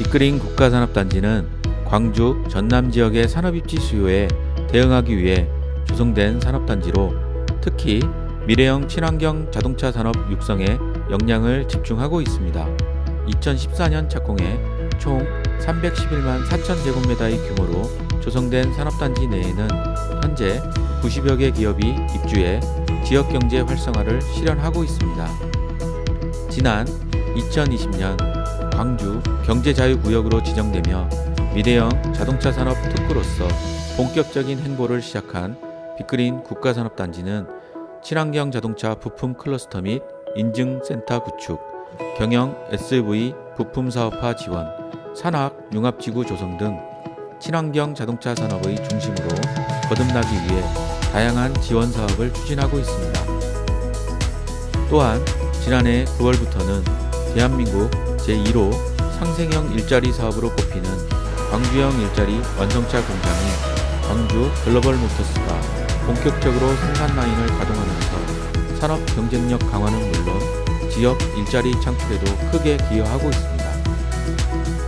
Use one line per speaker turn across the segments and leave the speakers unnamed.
빅그린 국가산업단지는 광주, 전남 지역의 산업입지 수요에 대응하기 위해 조성된 산업단지로 특히 미래형 친환경 자동차 산업 육성에 역량을 집중하고 있습니다. 2014년 착공해 총 311만 4천 제곱미터의 규모로 조성된 산업단지 내에는 현재 90여 개 기업이 입주해 지역 경제 활성화를 실현하고 있습니다. 지난 2020년 광주 경제자유구역으로 지정되며 미래형 자동차 산업 특구로서 본격적인 행보를 시작한 빅그린 국가산업단지는 친환경 자동차 부품 클러스터 및 인증센터 구축, 경영 SV 부품 사업화 지원, 산학 융합지구 조성 등 친환경 자동차 산업의 중심으로 거듭나기 위해 다양한 지원 사업을 추진하고 있습니다. 또한 지난해 9월부터는 대한민국 제1호 상생형 일자리 사업으로 꼽히는 광주형 일자리 완성차 공장인 광주 글로벌 모터스가 본격적으로 생산 라인을 가동하면서 산업 경쟁력 강화는 물론 지역 일자리 창출에도 크게 기여하고 있습니다.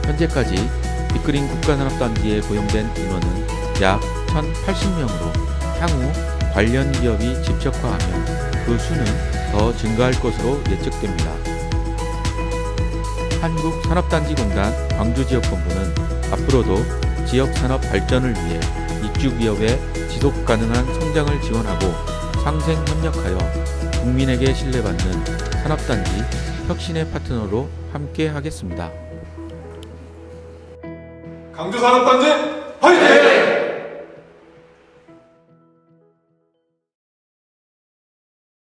현재까지 빅그린 국가산업단지에 고용된 인원은 약 1,080명으로 향후 관련 기업이 집적화하면 그 수는 더 증가할 것으로 예측됩니다. 한국산업단지공단 광주지역본부는 앞으로도 지역 산업 발전을 위해 입주 기업의 지속 가능한 성장을 지원하고 상생 협력하여 국민에게 신뢰받는 산업단지 혁신의 파트너로 함께 하겠습니다.
강주 산업단지 화이팅!